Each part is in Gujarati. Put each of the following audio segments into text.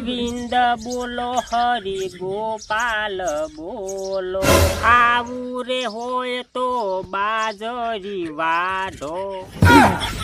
બોલો, હરિ ગોપાલ બોલો. આવું રે હોય તો બાજરી વાઢો.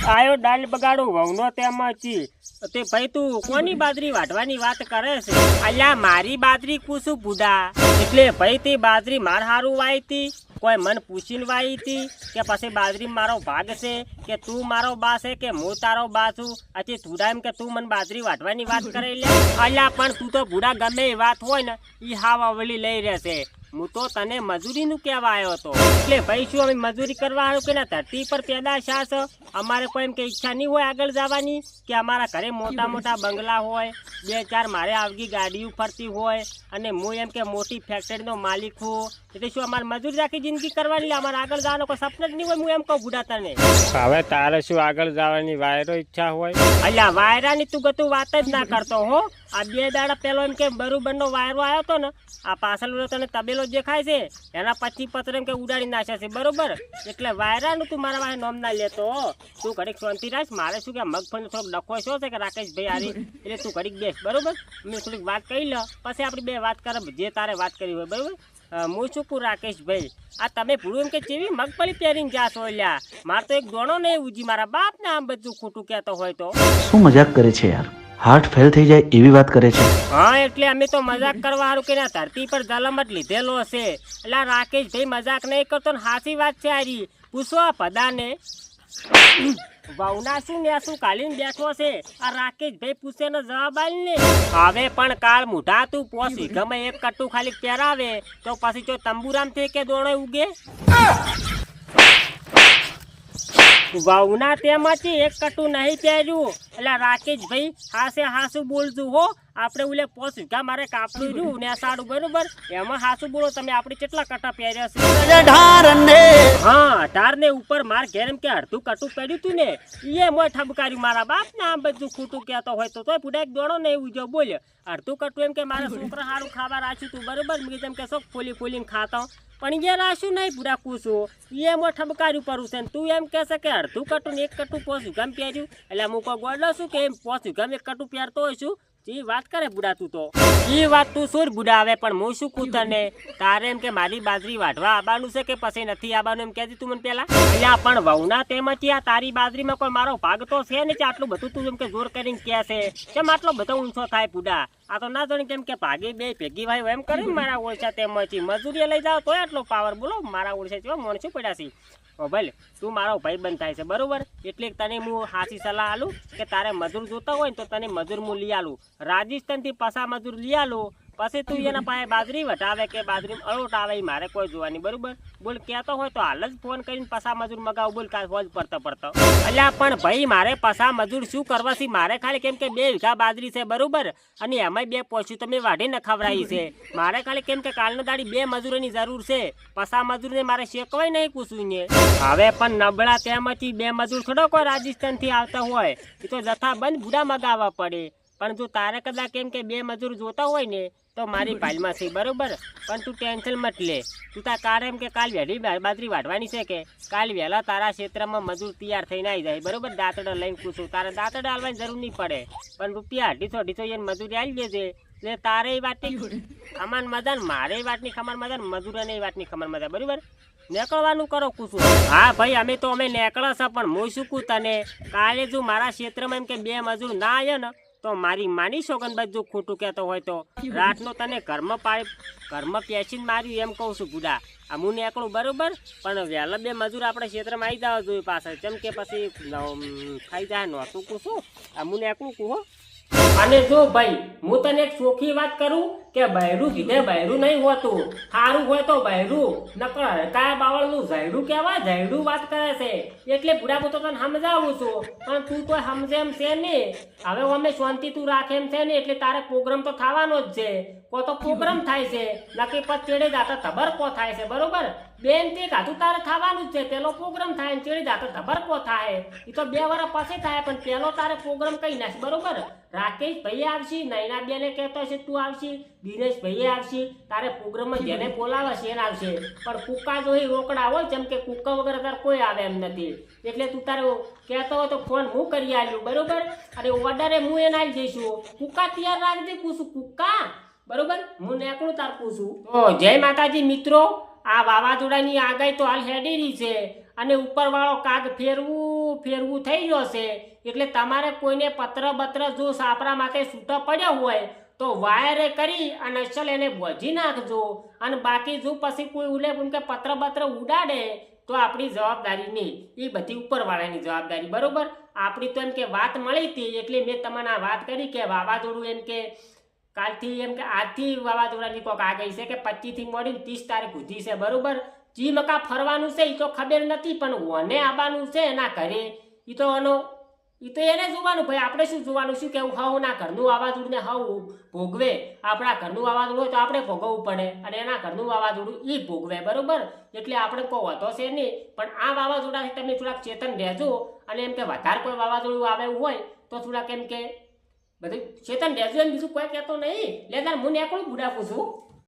આયો ડાલ બગાડો, વહુનો તેમાંથી તે ભાઈ તું કોની બાજરી વાઢવાની વાત કરે છે? અલ્યા મારી બાજરી કુસુ બુડા એટલે ભાઈ તે બાજરી માર હારું વાઈ તી કોઈ મન પૂછીને વાઈ હતી કે પછી બાજરી મારો ભાગ છે, કે તું મારો બા છે, કે હું તારો બા છું? અચી તું એમ કે તું મને બાજરી વાટવાની વાત કરે લે અલ્યા, પણ તું તો ભૂડા ગમે એ વાત હોય ને એ હાવ અવળી લઈ રહેશે. હું તો તને મજૂરીનું કહેવા આવ્યો હતો. એટલે ભાઈ શું અમે મજૂરી કરવા આવ્યો કે ના? ધરતી પર પેદા શાસ અમારે કોઈ એમ કે ઈચ્છા નહીં હોય આગળ જવાની કે અમારા ઘરે મોટા મોટા બંગલા હોય બે ચાર મારે આવગી ગાડીઓ ફરતી હોય અને હું એમ કે મોટી ફેક્ટરીનો માલિક છું એટલે શું અમારે મજૂરી રાખી જિંદગી કરવાની અમારે આગળ જવાનો કોઈ સપન જ નહીં હોય? હું એમ કહું બુડા તને. હવે તારે શું આગળ જવાની વાયરો ઈચ્છા હોય? અલ્યા વાયરાની તું ગતું વાત જ ના કરતો હો. આ બે દાડા પેલો એમ કે બરોબરનો વાયરો આવ્યો હતો ને આ પાછળ તને તબેલો દેખાય છે એના પછી પત્ર એમ કે ઉડાડી નાખ્યા છે બરોબર? એટલે વાયરાનું તું મારા પાસે નોમ ના લેતો હો. તું ઘડીક શાંતિ રાખ મારે શું કે મગફળી થોડોક ડખો શો છે કે રાકેશભાઈ આરી એટલે તું ઘડીક બેસ બરોબર? મેં થોડીક વાત કરી લો પછી આપણે બે વાત કરે જે તારે વાત કરી હોય બરોબર? હું છું કું રાકેશભાઈ? આ તમે ભૂલું એમ કે ચીવી મગફળી પહેરીને જાશો લ્યા મારે તો એક દોણો નહીં ઉજી મારા બાપ ને આમ બધું ખોટું કહેતો હોય તો. શું મજાક કરે છે યાર? હાર્ટ ફેલ થઈ જાય એવી વાત કરે છે. હા, એટલે અમે તો મજાક કરવા હારું કે ના, ધરતી પર જલમત લીધેલો હશે. એટલે રાકેશભાઈ મજાક નહીં કરતો ને હાસી વાત છે આરી પૂછો આ પદાને. વહુના ને શું કાલીન બેઠો છે આ રાકેશભાઈ પૂછે નો જવાબ આલ ને. હવે પણ કાળ મુઢા તું પોસી, ગમે એક કટુ ખાલી પહેરાવે. તો પછી જો તંબુરામથી કે દોડે ઉગે? વહુના તેમાંથી એક કટું નહીં પહેર્યું. એટલે રાકેશભાઈ હાસે હાસું બોલતું હો આપણે ઓલે પોસ વીઘા મારે કાપડું રહ્યું ને સારું બરોબર? એમાં હાસું બોલો તમે આપણે કેટલા કટા પહેર્યા છે? હા અઢાર ને ઉપર માર ઘેર એમ કે અડધું કટું પહેર્યું તું ને એ મોય ઠબકાર્યું મારા બાપ ને આમ બધું ખોટું કહેતો હોય તો તોય પુડા એક દોડો ને એવું જો બોલ્યો અડધું કટું એમ કે મારા છોકરા સારું ખાવા રાખ્યું તું બરોબર? મેં તેમ કે શોખ ફોલી ફોલીને ખાતા. પણ એ રાશું નહીં પૂરા કૂસો એ મોય ઠબકાર્યું પરું છે ને તું એમ કહેશે કે અડધું કટું ને એક કટું પોસું ગમ પહેર્યું. એટલે હું કોઈ ગોડલો છું કે એમ પોસું ગમ એક કટું પહેરતો હોઈશું એ વાત કરે બુડા તું તો. એ વાત તું શું બુડા આવે, પણ હું શું કહું તને? તારે એમ કે મારી બાજરી વાઢવા આવવાનું છે કે પછી નથી આવવાનું એમ કહેતી તું મને પેલા એટલે પણ વહુના તેમજ આ તારી બાજરીમાં કોઈ મારો ભાગ તો છે ને આટલું બધું તું એમ કે જોર કરીને કહે છે? કેમ આટલો બધો ઊંચો થાય બુડા આ તો ના જાણે કેમ કે ભાગી બે ભેગી ભાઈ એમ કરે મારા ઓળસા તેમથી મજૂરી લઈ જાવ તોય આટલો પાવર બોલો, મારા ઓળસા જેવા મોણસું પડ્યા છે. ભલે, તું મારો ભાઈ બંધ થાય છે, બરોબર? એટલે તને હું હાસી સલાહ આલું કે તારે મજૂર જોતા હોય ને તો તને મજૂર હું લઈ આલું. રાજસ્થાનથી પસા મજૂર લઈ આલું. પછી તું એના પાસે બાજરી વટાવે કે બાજરી અળોટ આવે મારે કોઈ જોવાની બરોબર? બોલ કહેતો હોય તો હાલ જ ફોન કરીને પસા મજૂર મગાવ, બોલ, કાલ હોજ પડતો પડતો. અલ્યા, પણ ભાઈ, મારે પસા મજૂર શું કરવાથી મારે ખાલી કેમ કે બે વીઘા બાજરી છે, બરોબર? અને એમાંય બે પોસ્યું તમે વાઢી ન ખવડાવી છે. મારે ખાલી કેમ કે કાલનો દાડી બે મજૂરોની જરૂર છે. પસા મજૂરને મારે શેકવાય નહીં પૂછવું હવે પણ નબળા તેમાંથી બે મજૂર થોડો કોઈ રાજસ્થાનથી આવતા હોય, એ તો જથ્થાબંધ ભૂડા મગાવવા પડે. પણ જો તારે કદાચ કેમ કે બે મજૂર જોતા હોય ને, તો મારી ભાઈમાં છે, બરોબર? પણ તું ટેન્શન મત લે. તું તાર કાર એમ કે કાલ વહેલી બાજરી વાટવાની છે કે? કાલ વહેલા તારા ક્ષેત્રમાં મજૂર તૈયાર થઈને આવી જાય, બરોબર? દાંતડા લઈને પૂછું. તારે દાંતડા હાલવાની જરૂર નહીં પડે. પણ રૂપિયા અઢીસો અઢીસો એને મજૂરી આવી દેજે. એટલે તારે એ વાતની ખમાન મદાન મારે એ વાતની ખમાન મદાન મજૂરોને એ વાતની ખમાન મદાન બરોબર? નીકળવાનું કરો કુસુમ. હા, ભાઈ, અમે તો અમે નીકળ્યા છે, પણ હું શું કહું તને? કાલે જો મારા ક્ષેત્રમાં એમ કે બે મજૂર ના આવ્યો ને તો મારી માની સોગંદબાઈ જો ખોટું કહેતો હોય તો? રાતનો તને ઘરમાં પાડી ઘરમાં પેસીને માર્યું એમ કહું છું બુડા આ હું નીકળું બરોબર, પણ વહેલા બે મજૂર આપણે ક્ષેત્રમાં આવી જવા જોઈએ પાછળ. કેમ કે પછી થઈ જાય નહોતું કુશું આ હું એકલું કું અને જો ભાઈ, હું તને એક ચોખ્ખી વાત કરું કે બૈરું કીધે બૈરું નહીં હોતું. સારું હોય તો બૈરું, નકર હરકાય બાવળનું ઝૈડું કહેવાય ઝૈડું વાત કરે છે? એટલે બુડા હું તને સમજાવું છું. પણ તું તો સમજે એમ છે ને. હવે અમે શાંતિ તું રાખે એમ છે ને, એટલે તારે પ્રોગ્રામ તો થવાનો જ છે. કો તો પ્રોગ્રામ થાય છે. નક્કી પછી ચેડે જાતા તબર કો થાય છે, બરોબર? બેન તે તારે થવાનું જ છે. પેલો પ્રોગ્રામ થાય ને ચેડી જાતો તબર કો થાય. એ તો બે વર્ષ પછી થાય, પણ પેલો તારે પ્રોગ્રામ કઈ નાખ બરોબર? રાકેશ ભાઈ આવશે નૈના બેને કહેતો છે તું આવશે. દિનેશ ભાઈ આવશે. તારે પ્રોગ્રામમાં જેને બોલાવે છે, એને આવશે. પણ કુકા જો એ રોકડા હોય, જેમ કે કુકા વગર તારે કોઈ આવે એમ નથી. એટલે તું તારે કહેતો હોય તો ફોન હું કરી આવ્યું બરોબર? અને ઓર્ડરે હું એને આવી જઈશું કુકા તૈયાર રાખજે કુશું કુકા, બરોબર? હું નેકળું તાર પૂછું. જય માતાજી, મિત્રો. આ વાવાઝોડાની આગાહી તો હાલ હેડી છે અને ઉપરવાળો કાગ ફેરવું ફેરવું થઈ ગયો છે. એટલે તમારે કોઈને પત્ર બત્ર જો સાપરા માટે છૂટા પડ્યા હોય તો વાયરે કરી અને અસલ એને ભજી નાખજો. અને બાકી જો પછી કોઈ ઉલે કે પત્ર બત્ર ઉડાડે તો આપણી જવાબદારી નહીં. એ બધી ઉપરવાળાની જવાબદારી. બરાબર? આપણી તો એમ કે વાત મળી હતી, એટલે મેં તમને આ વાત કરી કે વાવાઝોડું એમ કે કાલથી એમ કે આજથી વાવાઝોડાની કોક આગળ છે કે પચીસથી મોડીને ત્રીસ તારીખ સુધી છે, બરાબર? જી મકા ફરવાનું છે એ તો ખબર નથી, પણ ઓને આવવાનું છે એના ઘરે. એ તો એનો એ તો એને જોવાનું. ભાઈ, આપણે શું જોવાનું? શું કેવું? હાવ ના ઘરનું વાવાઝોડું ને હાવ ભોગવે. આપણા ઘરનું વાવાઝોડું હોય તો આપણે ભોગવવું પડે અને એના ઘરનું વાવાઝોડું એ ભોગવે, બરોબર? એટલે આપણે કોઈ વાંધો છે નહીં. પણ આ વાવાઝોડાથી તમે થોડાક ચેતન રહેજો અને એમ કે વધારે કોઈ વાવાઝોડું આવે હોય તો થોડાક એમ કે બધું ચેતન રહેજો બીજું કોઈ કહેતો નહીં. લે તાર હું એકલું બુડાકું છું.